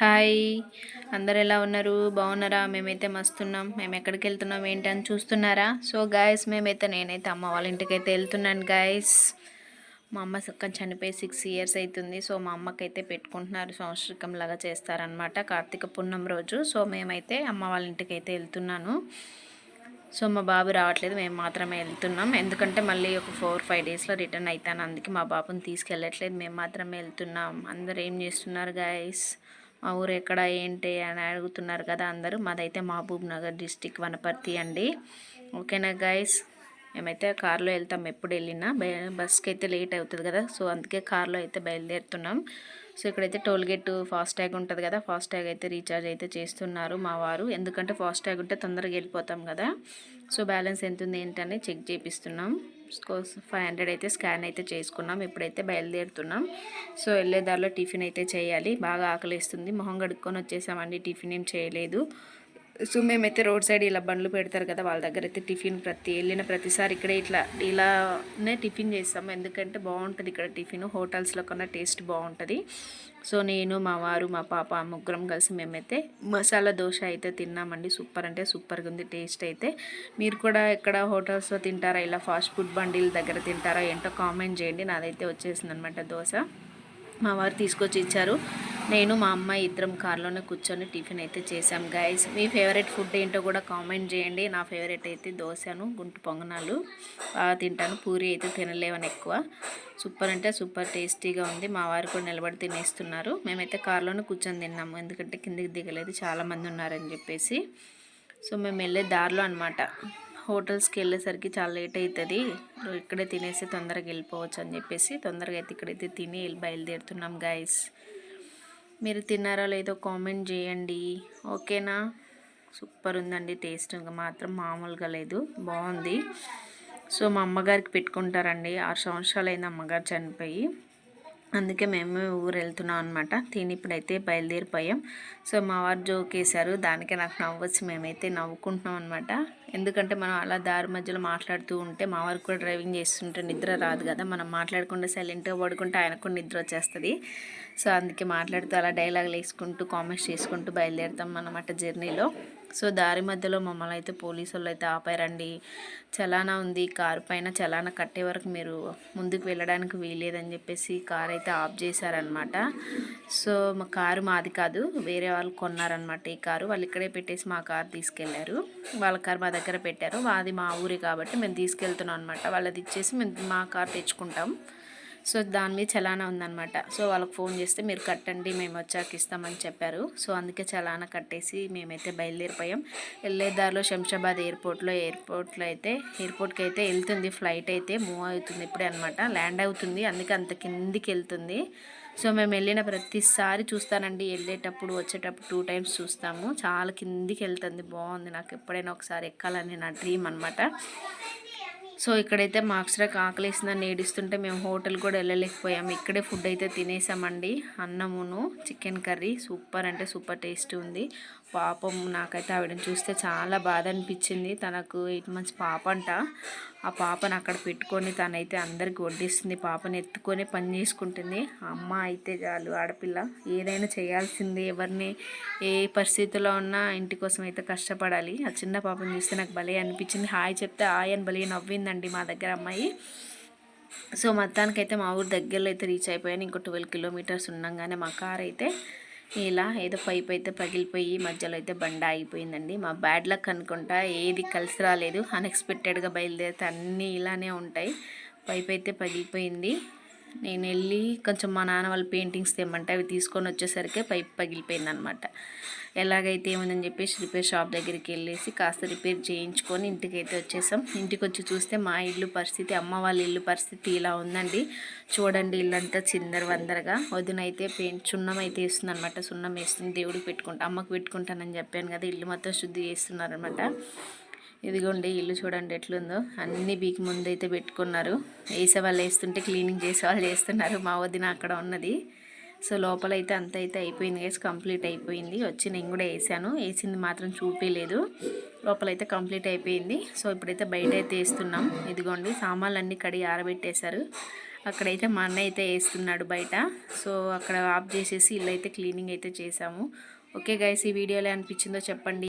Hi. అందరు ఎలా ఉన్నారు? బాగున్నారా? మేమైతే మస్తున్నాం. మేము ఎక్కడికి వెళ్తున్నాం ఏంటి అని చూస్తున్నారా? సో గాయస్ మేమైతే నేనైతే అమ్మ వాళ్ళ ఇంటికి అయితే వెళ్తున్నాను గాయస్ మా అమ్మ సక్క చనిపోయి సిక్స్ ఇయర్స్ అవుతుంది సో మా అమ్మకైతే పెట్టుకుంటున్నారు. సంవత్సరికం లాగా చేస్తారనమాట కార్తీక పున్నం రోజు. సో మేమైతే అమ్మ వాళ్ళ ఇంటికి అయితే వెళ్తున్నాను. సో మా బాబు రావట్లేదు. మేము మాత్రమే వెళ్తున్నాం. ఎందుకంటే మళ్ళీ ఒక ఫోర్ ఫైవ్ డేస్లో రిటర్న్ అవుతాను అందుకే మా బాబుని తీసుకెళ్ళట్లేదు. మేము మాత్రమే వెళ్తున్నాం. అందరు ఏం చేస్తున్నారు గాయస్ మా ఊరు ఎక్కడ ఏంటి అని అడుగుతున్నారు కదా అందరూ. మాదైతే మహబూబ్ నగర్ డిస్టిక్ వనపర్తి అండి. ఓకేనా గైస్? మేమైతే కార్లో వెళ్తాం ఎప్పుడు వెళ్ళినా. బస్కి అయితే లేట్ అవుతుంది కదా సో అందుకే కార్లో అయితే బయలుదేరుతున్నాం. సో ఇక్కడైతే టోల్ గేట్ ఫాస్ట్ ట్యాగ్ ఉంటుంది కదా ఫాస్ట్ ట్యాగ్ అయితే రీఛార్జ్ అయితే చేస్తున్నారు మా వారు. ఎందుకంటే ఫాస్ట్ ట్యాగ్ ఉంటే తొందరగా వెళ్ళిపోతాం కదా. సో బ్యాలెన్స్ ఎంత ఉంది ఏంటని చెక్ చేపిస్తున్నాం. ఫైవ్ హండ్రెడ్ అయితే స్కాన్ అయితే చేసుకున్నాం. ఇప్పుడైతే బయలుదేరుతున్నాం. సో వెళ్ళే దారిలో టిఫిన్ అయితే చేయాలి. బాగా ఆకలిస్తుంది. మొహం కడుక్కొని వచ్చేసామండి. టిఫిన్ ఏం చేయలేదు. సో మేమైతే రోడ్ సైడ్ ఇలా బండ్లు పెడతారు కదా వాళ్ళ దగ్గర అయితే టిఫిన్ ప్రతి వెళ్ళిన ప్రతిసారి ఇక్కడ ఇట్లా ఇలానే టిఫిన్ చేస్తాము ఎందుకంటే బాగుంటుంది ఇక్కడ టిఫిన్ హోటల్స్లో కన్నా టేస్ట్ బాగుంటుంది. సో నేను మా వారు మా పాప ముగ్గురం కలిసి మేమైతే మసాలా దోశ అయితే తిన్నామండి. సూపర్ అంటే సూపర్గా ఉంది టేస్ట్ అయితే. మీరు కూడా ఎక్కడ హోటల్స్లో తింటారా ఇలా ఫాస్ట్ ఫుడ్ బండిల దగ్గర తింటారా ఏంటో కామెంట్ చేయండి. నాదైతే వచ్చేసింది అనమాట దోశ. మా వారు తీసుకొచ్చి ఇచ్చారు. నేను మా అమ్మాయి ఇద్దరం కార్లోనే కూర్చొని టిఫిన్ అయితే చేశాం. గైస్ మీ ఫేవరెట్ ఫుడ్ ఏంటో కూడా కామెంట్ చేయండి. నా ఫేవరెట్ అయితే దోశను గుంటు పొంగనాలు. బాగా తింటాను. పూరి అయితే తినలేవని ఎక్కువ. సూపర్ అంటే సూపర్ టేస్టీగా ఉంది. మా వారు కూడా నిలబడి తినేస్తున్నారు. మేమైతే కార్లోనే కూర్చొని తిన్నాము. ఎందుకంటే కిందికి దిగలేదు. చాలామంది ఉన్నారని చెప్పేసి. సో మేము వెళ్ళే దారిలో అనమాట హోటల్స్కి వెళ్ళేసరికి చాలా లేట్ అవుతుంది ఇక్కడే తినేసి తొందరగా వెళ్ళిపోవచ్చు అని చెప్పేసి తొందరగా అయితే ఇక్కడైతే తిని బయలుదేరుతున్నాం గాయస్ మీరు తిన్నారా లేదో కామెంట్ చేయండి. ఓకేనా? సూపర్ ఉందండి టేస్ట్ ఇంకా మాత్రం మామూలుగా లేదు. బాగుంది. సో మా అమ్మగారికి పెట్టుకుంటారండి. ఆరు సంవత్సరాలు అయింది అమ్మగారు చనిపోయి. అందుకే మేము ఊరు వెళ్తున్నాం అనమాట తిని ఇప్పుడైతే బయలుదేరిపోయాం. సో మా వారు జోక్ వేశారు. దానికే నాకు నవ్వచ్చు మేమైతే నవ్వుకుంటున్నాం అనమాట ఎందుకంటే మనం అలా దారి మధ్యలో మాట్లాడుతూ ఉంటే మా వారికి కూడా డ్రైవింగ్ చేస్తుంటే నిద్ర రాదు కదా. మనం మాట్లాడకుండా సైలెంట్గా పడుకుంటే ఆయనకు కూడా నిద్ర వచ్చేస్తుంది. సో అందుకే మాట్లాడుతూ అలా డైలాగులు వేసుకుంటూ కామెంట్స్ చేసుకుంటూ బయలుదేరుతాం అన్నమాట జర్నీలో. సో దారి మధ్యలో మమ్మల్ని అయితే పోలీసు వాళ్ళు అయితే ఆపారండి. చలానా ఉంది కారు పైన చలానా కట్టే వరకు మీరు ముందుకు వెళ్ళడానికి వీలేదని చెప్పేసి కార్ అయితే ఆఫ్ చేశారనమాట సో మా కారు మాది కాదు వేరే వాళ్ళు కొన్నారనమాట ఈ కారు. వాళ్ళు ఇక్కడే పెట్టేసి మా కారు తీసుకెళ్ళారు. వాళ్ళ కారు మా దగ్గర పెట్టారు. అది మా ఊరి కాబట్టి మేము తీసుకెళ్తున్నాం అనమాట వాళ్ళది ఇచ్చేసి మేము మా కార్ తెచ్చుకుంటాం. సో దాని మీద చలానా ఉందన్నమాట. సో వాళ్ళకి ఫోన్ చేస్తే మీరు కట్టండి మేము వచ్చాక ఇస్తామని చెప్పారు. సో అందుకే చలానా కట్టేసి మేమైతే బయలుదేరిపోయాం. వెళ్ళే దారిలో శంషాబాద్ ఎయిర్పోర్ట్లో ఎయిర్పోర్ట్లో అయితే ఎయిర్పోర్ట్కి అయితే వెళ్తుంది. ఫ్లైట్ అయితే మూవ్ అవుతుంది ఇప్పుడే అనమాట ల్యాండ్ అవుతుంది. అందుకే అంత కిందికి వెళ్తుంది. సో మేము వెళ్ళిన ప్రతిసారి చూస్తానండి. వెళ్ళేటప్పుడు వచ్చేటప్పుడు టూ టైమ్స్ చూస్తాము. చాలా కిందికి వెళ్తుంది. బాగుంది. నాకు ఎప్పుడైనా ఒకసారి ఎక్కాలని నా డ్రీమ్ అనమాట సో ఇక్కడైతే మా అక్షరకు ఆకలేసిందని ఏడుస్తుంటే మేము హోటల్ కూడా వెళ్ళలేకపోయాము. ఇక్కడే ఫుడ్ అయితే తినేసామండి. అన్నమును చికెన్ కర్రీ సూపర్ అంటే సూపర్ టేస్ట్ ఉంది. పాపం నాకైతే ఆవిడని చూస్తే చాలా బాధ అనిపించింది తనకు ఇటు మంచి పాప అంట. ఆ పాపను అక్కడ పెట్టుకొని తనైతే అందరికి వడ్డిస్తుంది. పాపని ఎత్తుకొని పని చేసుకుంటుంది. అమ్మ అయితే చాలు ఆడపిల్ల. ఏదైనా చేయాల్సింది. ఎవరిని ఏ పరిస్థితిలో ఉన్నా ఇంటి కోసం అయితే కష్టపడాలి. ఆ చిన్న పాపను చూస్తే నాకు భలే అనిపించింది. హాయ్ చెప్తే హాయ్ అని భలే నవ్విందండి మా దగ్గర అమ్మాయి. సో మొత్తానికైతే మా ఊరు దగ్గరలో అయితే రీచ్ అయిపోయాను. ఇంకో ట్వెల్వ్ కిలోమీటర్స్ ఉండగానే మా కార్ అయితే ఇలా ఏదో పైప్ అయితే పగిలిపోయి మధ్యలో అయితే బండ ఆగిపోయిందండి. మా బ్యాడ్ లక్ అనుకుంటా ఏది కలిసి రాలేదు. అన్ఎక్స్పెక్టెడ్గా బయలుదేరితే అన్నీ ఇలానే ఉంటాయి. పైప్ అయితే పగిలిపోయింది. నేను వెళ్ళి కొంచెం మా నాన్న వాళ్ళు పెయింటింగ్స్ తెమ్మంటే అవి తీసుకొని వచ్చేసరికి పైప్ పగిలిపోయింది అనమాట ఎలాగైతే ఏముందని చెప్పేసి రిపేర్ షాప్ దగ్గరికి వెళ్ళేసి కాస్త రిపేర్ చేయించుకొని ఇంటికైతే వచ్చేసాం. ఇంటికి వచ్చి చూస్తే మా ఇల్లు పరిస్థితి అమ్మ వాళ్ళ ఇల్లు పరిస్థితి ఇలా ఉందండి. చూడండి ఇల్లంతా చిందర వందరగా. వదినైతే పెయింట్ సున్నం అయితే వేస్తుంది అనమాట సున్నం వేస్తుంది దేవుడికి పెట్టుకుంటా అమ్మకు పెట్టుకుంటానని చెప్పాను కదా ఇల్లు మొత్తం శుద్ధి చేస్తున్నారనమాట ఇదిగోండి ఇల్లు చూడండి ఎట్లుందో. అన్ని బీకి ముందైతే పెట్టుకున్నారు. వేసే వాళ్ళు వేస్తుంటే క్లీనింగ్ చేసే వాళ్ళు చేస్తున్నారు. మా వదిన అక్కడ ఉన్నది. సో లోపల అయితే అంత అయితే అయిపోయింది గేస్ కంప్లీట్ అయిపోయింది. వచ్చి నేను కూడా వేసాను. వేసింది మాత్రం చూపించలేదు లోపలైతే కంప్లీట్ అయిపోయింది. సో ఇప్పుడైతే బయట అయితే వేస్తున్నాం. ఇదిగోండి సామాన్లు అన్నీ కడిగి ఆరబెట్టేశారు. అక్కడైతే మా అన్న అయితే వేస్తున్నాడు బయట. సో అక్కడ ఆఫ్ చేసేసి ఇల్లు అయితే క్లీనింగ్ అయితే చేసాము. ఓకే గైస్ ఈ వీడియోలో అనిపించిందో చెప్పండి.